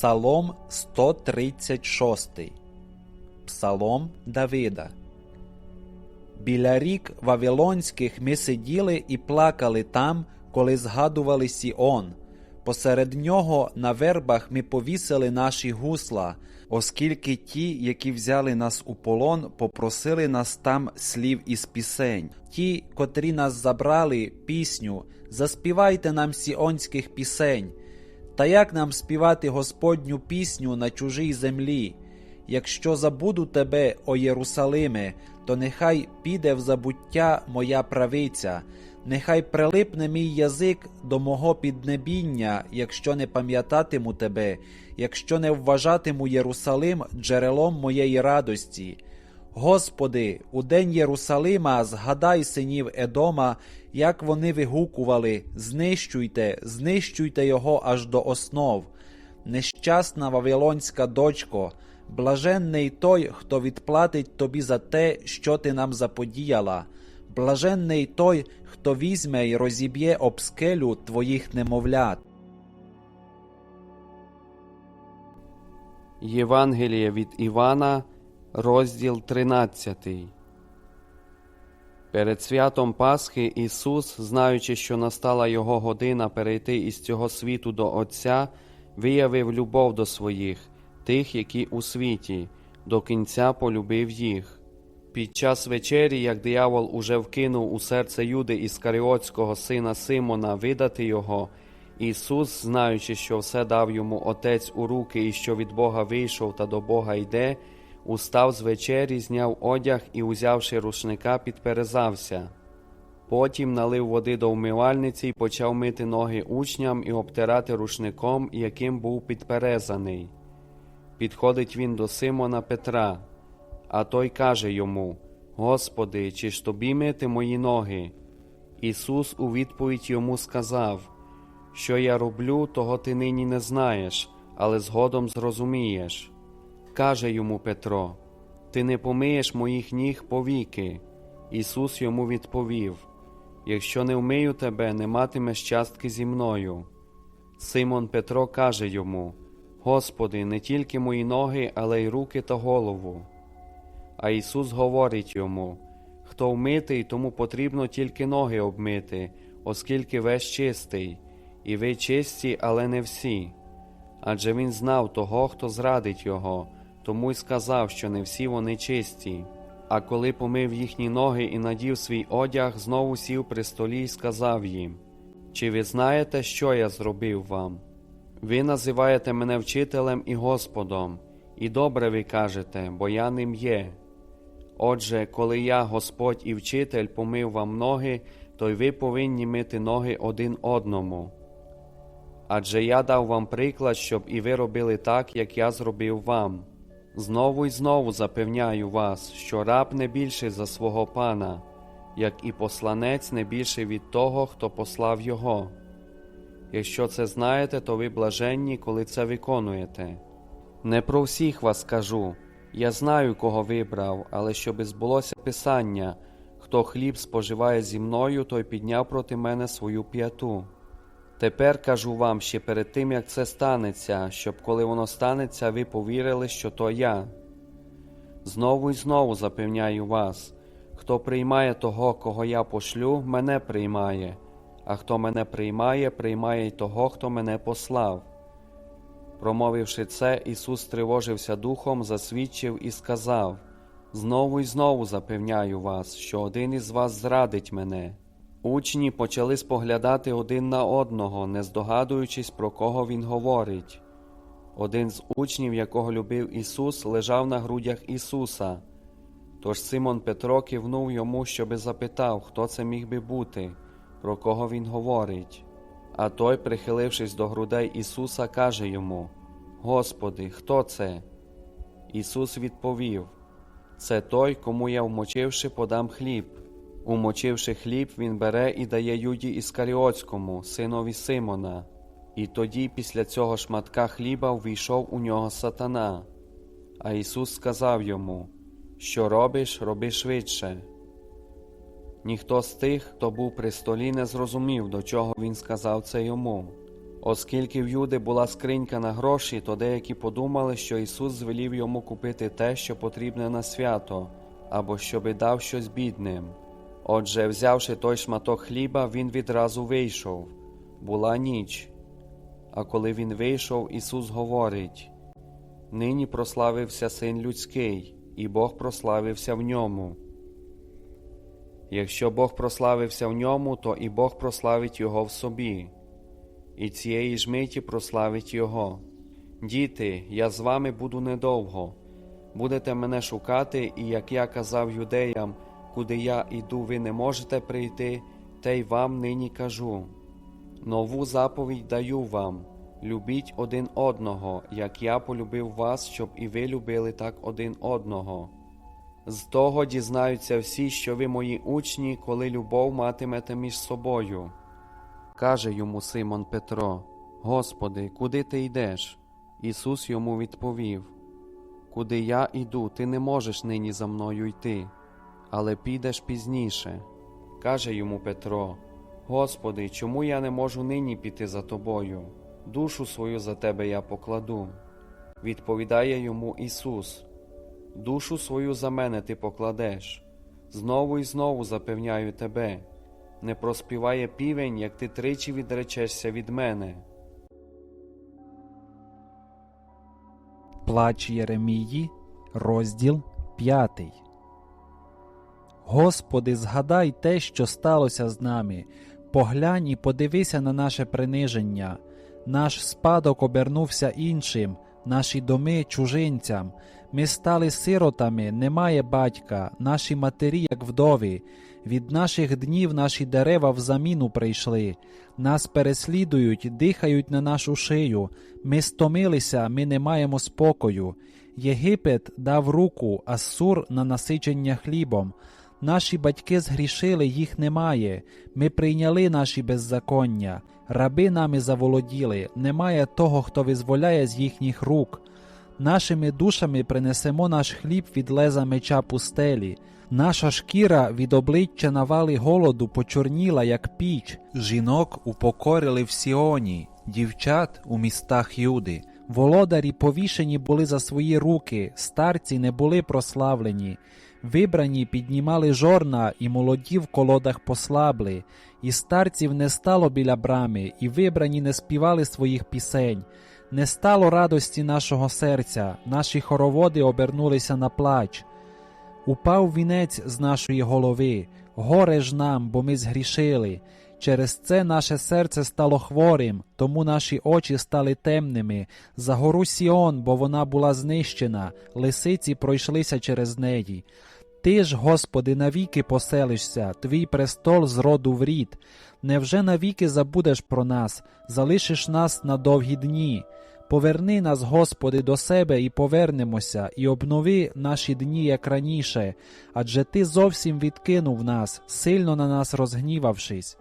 Псалом 136. Псалом Давида. Біля рік Вавилонських ми сиділи і плакали там, коли згадували Сіон. Посеред нього на вербах ми повісили наші гусла, оскільки ті, які взяли нас у полон, попросили нас там слів із пісень. Ті, котрі нас забрали, пісню, заспівайте нам сіонських пісень. Та як нам співати Господню пісню на чужій землі? Якщо забуду тебе, о Єрусалиме, то нехай піде в забуття моя правиця, нехай прилипне мій язик до мого піднебіння, якщо не пам'ятатиму тебе, якщо не вважатиму Єрусалим джерелом моєї радості. Господи, у день Єрусалима згадай синів Едома, як вони вигукували: знищуйте, знищуйте його аж до основ. Нещасна Вавилонська дочко, блаженний той, хто відплатить тобі за те, що ти нам заподіяла. Блаженний той, хто візьме й розіб'є об скелю твоїх немовлят. Євангеліє від Івана, розділ 13. Перед святом Пасхи Ісус, знаючи, що настала Його година перейти із цього світу до Отця, виявив любов до своїх, тих, які у світі, до кінця полюбив їх. Під час вечері, як диявол уже вкинув у серце Юди Іскаріотського сина Симона видати його, Ісус, знаючи, що все дав йому Отець у руки і що від Бога вийшов та до Бога йде, устав з вечері, зняв одяг і, узявши рушника, підперезався. Потім налив води до вмивальниці і почав мити ноги учням і обтирати рушником, яким був підперезаний. Підходить він до Симона Петра, а той каже йому: Господи, чи ж тобі мити мої ноги? Ісус у відповідь йому сказав: Що я роблю, того ти нині не знаєш, але згодом зрозумієш. Каже йому Петро: Ти не помиєш моїх ніг повіки. Ісус йому відповів: Якщо не вмию тебе, не матимеш частки зі мною. Симон Петро каже йому: Господи, не тільки мої ноги, але й руки та голову. А Ісус говорить йому: Хто вмитий, тому потрібно тільки ноги обмити, оскільки весь чистий, і ви чисті, але не всі. Адже він знав того, хто зрадить його, тому й сказав, що не всі вони чисті. А коли помив їхні ноги і надів свій одяг, знову сів при столі і сказав їм: Чи ви знаєте, що я зробив вам? Ви називаєте мене вчителем і Господом, і добре ви кажете, бо я ним є. Отже, коли я, Господь і вчитель, помив вам ноги, то й ви повинні мити ноги один одному. Адже я дав вам приклад, щоб і ви робили так, як я зробив вам. Знову й знову запевняю вас, що раб не більший за свого пана, як і посланець не більший від того, хто послав його. Якщо це знаєте, то ви блаженні, коли це виконуєте. Не про всіх вас кажу. Я знаю, кого вибрав, але щоб збулося Писання хто хліб споживає зі мною, той підняв проти мене свою п'яту. Тепер кажу вам ще перед тим, як це станеться, щоб коли воно станеться, ви повірили, що то я. Знову і знову запевняю вас хто приймає того, кого я пошлю, мене приймає, а хто мене приймає, приймає й того, хто мене послав. Промовивши це, Ісус тривожився духом, засвідчив і сказав Знову і знову запевняю вас, що один із вас зрадить мене. Учні почали споглядати один на одного, не здогадуючись, про кого він говорить. Один з учнів, якого любив Ісус, лежав на грудях Ісуса. Тож Симон Петро кивнув йому, щоби запитав, хто це міг би бути, про кого він говорить. А той, прихилившись до грудей Ісуса, каже йому: Господи, хто це? Ісус відповів: Це той, кому я, вмочивши, подам хліб. Умочивши хліб, він бере і дає Юді Іскаріотському, синові Симона, і тоді, після цього шматка хліба, ввійшов у нього сатана. А Ісус сказав йому: Що робиш, роби швидше. Ніхто з тих, хто був при столі, не зрозумів, до чого він сказав це йому. Оскільки в Юди була скринька на гроші, то деякі подумали, що Ісус звелів йому купити те, що потрібне на свято, або щоби дав щось бідним. Отже, взявши той шматок хліба, він відразу вийшов. Була ніч. А коли він вийшов, Ісус говорить: Нині прославився Син людський, і Бог прославився в ньому. Якщо Бог прославився в ньому, то і Бог прославить Його в собі, і цієї ж миті прославить Його. Діти, я з вами буду недовго. Будете мене шукати, і як я казав юдеям, куди я іду, ви не можете прийти, те й вам нині кажу. Нову заповідь даю вам любіть один одного, як я полюбив вас, щоб і ви любили так один одного. З того дізнаються всі, що ви мої учні, коли любов матимете між собою. Каже йому Симон Петро: Господи, куди ти йдеш? Ісус йому відповів: Куди я іду, ти не можеш нині за мною йти, але підеш пізніше. Каже йому Петро: Господи, чому я не можу нині піти за тобою? Душу свою за тебе я покладу. Відповідає йому Ісус: Душу свою за мене ти покладеш. Знову і знову запевняю тебе, не проспіває півень, як ти тричі відречешся від мене. Плач Єремії, розділ 5. Господи, згадай те, що сталося з нами. Поглянь і подивися на наше приниження. Наш спадок обернувся іншим, наші доми чужинцям. Ми стали сиротами, немає батька, наші матері, як вдові. Від наших днів наші дерева в заміну прийшли. Нас переслідують, дихають на нашу шию. Ми стомилися, ми не маємо спокою. Єгипет дав руку, Ассур на насичення хлібом. Наші батьки згрішили, їх немає. Ми прийняли наші беззаконня. Раби нами заволоділи. Немає того, хто визволяє з їхніх рук. Нашими душами принесемо наш хліб від леза меча пустелі. Наша шкіра від обличчя навали голоду почорніла, як піч. Жінок упокорили в Сіоні, дівчат у містах Юди. Володарі повішені були за свої руки, старці не були прославлені. Вибрані піднімали жорна, і молоді в колодах послабли, і старців не стало біля брами, і вибрані не співали своїх пісень. Не стало радості нашого серця, наші хороводи обернулися на плач. Упав вінець з нашої голови, горе ж нам, бо ми згрішили. Через це наше серце стало хворим, тому наші очі стали темними. За гору Сіон, бо вона була знищена, лисиці пройшлися через неї. Ти ж, Господи, навіки поселишся, твій престол з роду в рід. Невже навіки забудеш про нас, залишиш нас на довгі дні? Поверни нас, Господи, до себе і повернемося, і обнови наші дні, як раніше, адже Ти зовсім відкинув нас, сильно на нас розгнівавшись.